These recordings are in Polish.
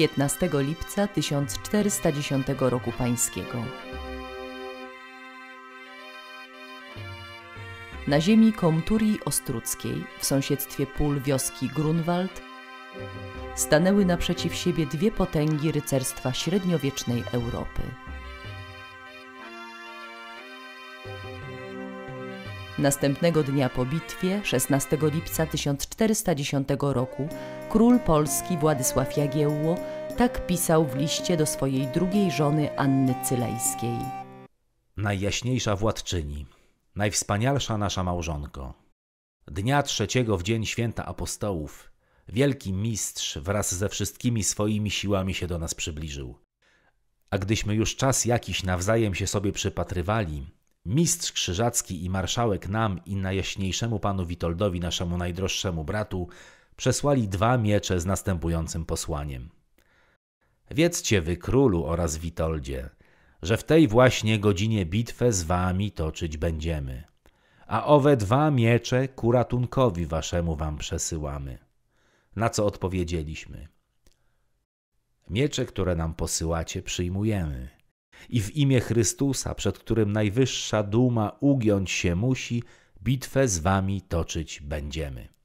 15 lipca 1410 roku pańskiego. Na ziemi Komturii Ostruckiej, w sąsiedztwie pól wioski Grunwald, stanęły naprzeciw siebie dwie potęgi rycerstwa średniowiecznej Europy. Następnego dnia po bitwie, 16 lipca 1410 roku, król polski Władysław Jagiełło tak pisał w liście do swojej drugiej żony Anny Cylejskiej. Najjaśniejsza władczyni, najwspanialsza nasza małżonko. Dnia trzeciego w dzień święta apostołów, wielki mistrz wraz ze wszystkimi swoimi siłami się do nas przybliżył. A gdyśmy już czas jakiś nawzajem się sobie przypatrywali, mistrz krzyżacki i marszałek nam i najjaśniejszemu panu Witoldowi, naszemu najdroższemu bratu, przesłali dwa miecze z następującym posłaniem. Wiedzcie wy, królu oraz Witoldzie, że w tej właśnie godzinie bitwę z wami toczyć będziemy, a owe dwa miecze ku ratunkowi waszemu wam przesyłamy. Na co odpowiedzieliśmy? Miecze, które nam posyłacie, przyjmujemy. I w imię Chrystusa, przed którym najwyższa duma ugiąć się musi, bitwę z wami toczyć będziemy.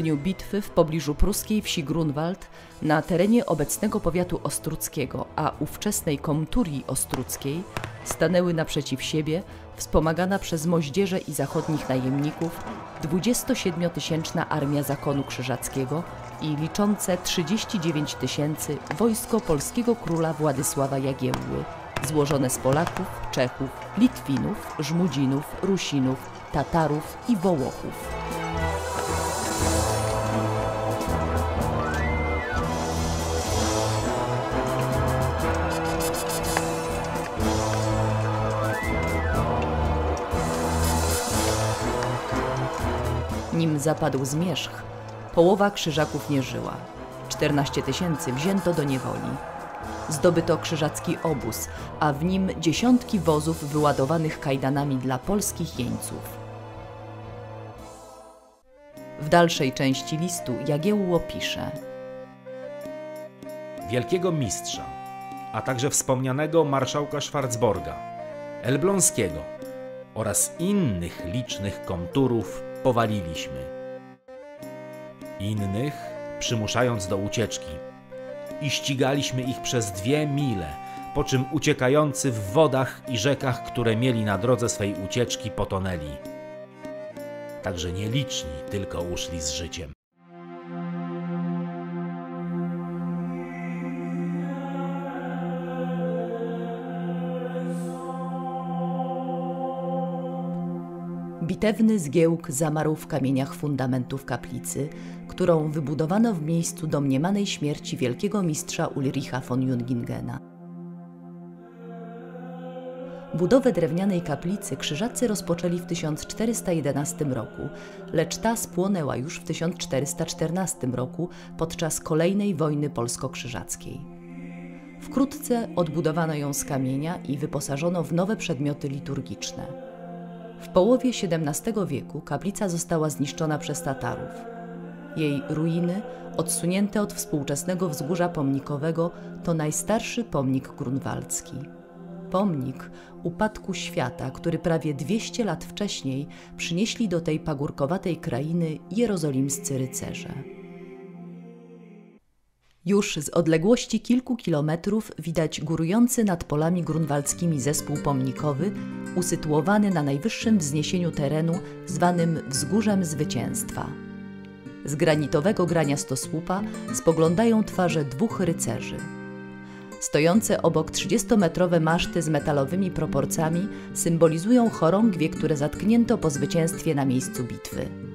Dniu bitwy w pobliżu pruskiej wsi Grunwald, na terenie obecnego powiatu ostruckiego, a ówczesnej komturii ostruckiej, stanęły naprzeciw siebie, wspomagana przez moździerze i zachodnich najemników, 27-tysięczna armia zakonu krzyżackiego i liczące 39 tysięcy wojsko polskiego króla Władysława Jagiełły, złożone z Polaków, Czechów, Litwinów, Żmudzinów, Rusinów, Tatarów i Wołochów. Zapadł zmierzch, połowa krzyżaków nie żyła. 14 tysięcy wzięto do niewoli. Zdobyto krzyżacki obóz, a w nim dziesiątki wozów wyładowanych kajdanami dla polskich jeńców. W dalszej części listu Jagiełło pisze Wielkiego mistrza, a także wspomnianego marszałka Schwarzborga, Elbląskiego oraz innych licznych komturów powaliliśmy. Innych przymuszając do ucieczki i ścigaliśmy ich przez dwie mile, po czym uciekający w wodach i rzekach, które mieli na drodze swej ucieczki, potonęli. Także nieliczni tylko uszli z życiem. Bitewny zgiełk zamarł w kamieniach fundamentów kaplicy, którą wybudowano w miejscu domniemanej śmierci wielkiego mistrza Ulricha von Jungingena. Budowę drewnianej kaplicy krzyżacy rozpoczęli w 1411 roku, lecz ta spłonęła już w 1414 roku podczas kolejnej wojny polsko-krzyżackiej. Wkrótce odbudowano ją z kamienia i wyposażono w nowe przedmioty liturgiczne. W połowie XVII wieku kaplica została zniszczona przez Tatarów. Jej ruiny, odsunięte od współczesnego wzgórza pomnikowego, to najstarszy pomnik grunwaldzki. Pomnik upadku świata, który prawie 200 lat wcześniej przynieśli do tej pagórkowatej krainy jerozolimscy rycerze. Już z odległości kilku kilometrów widać górujący nad polami grunwaldzkimi zespół pomnikowy, usytuowany na najwyższym wzniesieniu terenu zwanym Wzgórzem Zwycięstwa. Z granitowego grania stosłupa spoglądają twarze dwóch rycerzy. Stojące obok 30-metrowe maszty z metalowymi proporcjami symbolizują chorągwie, które zatknięto po zwycięstwie na miejscu bitwy.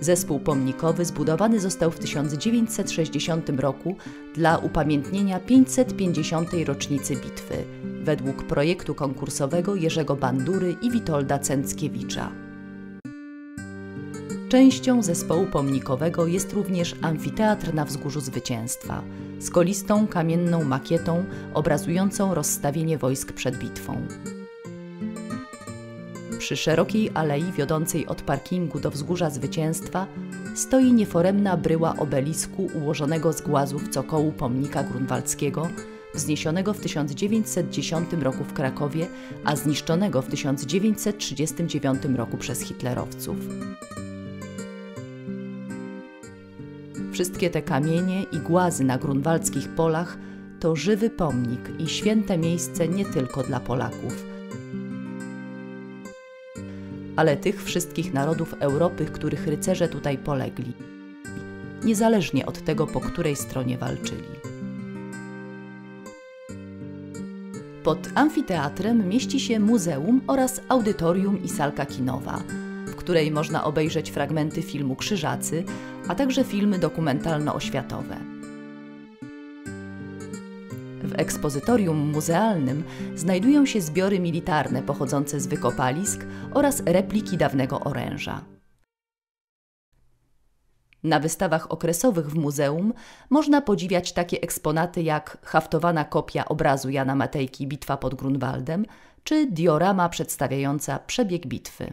Zespół pomnikowy zbudowany został w 1960 roku dla upamiętnienia 550. rocznicy bitwy, według projektu konkursowego Jerzego Bandury i Witolda Cęckiewicza. Częścią zespołu pomnikowego jest również amfiteatr na wzgórzu Zwycięstwa z kolistą kamienną makietą obrazującą rozstawienie wojsk przed bitwą. Przy szerokiej alei wiodącej od parkingu do wzgórza Zwycięstwa stoi nieforemna bryła obelisku ułożonego z głazów cokołu pomnika grunwaldzkiego, wzniesionego w 1910 roku w Krakowie, a zniszczonego w 1939 roku przez hitlerowców. Wszystkie te kamienie i głazy na grunwaldzkich polach to żywy pomnik i święte miejsce nie tylko dla Polaków, ale tych wszystkich narodów Europy, których rycerze tutaj polegli, niezależnie od tego, po której stronie walczyli. Pod amfiteatrem mieści się muzeum oraz audytorium i salka kinowa, w której można obejrzeć fragmenty filmu Krzyżacy, a także filmy dokumentalno-oświatowe. Ekspozytorium muzealnym znajdują się zbiory militarne pochodzące z wykopalisk oraz repliki dawnego oręża. Na wystawach okresowych w muzeum można podziwiać takie eksponaty jak haftowana kopia obrazu Jana Matejki Bitwa pod Grunwaldem czy diorama przedstawiająca przebieg bitwy.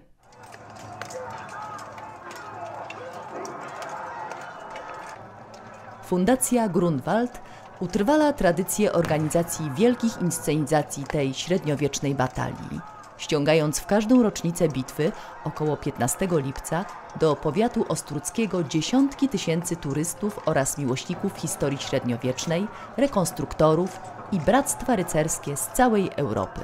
Fundacja Grunwald utrwala tradycję organizacji wielkich inscenizacji tej średniowiecznej batalii, ściągając w każdą rocznicę bitwy, około 15 lipca, do powiatu ostruckiego dziesiątki tysięcy turystów oraz miłośników historii średniowiecznej, rekonstruktorów i bractwa rycerskie z całej Europy.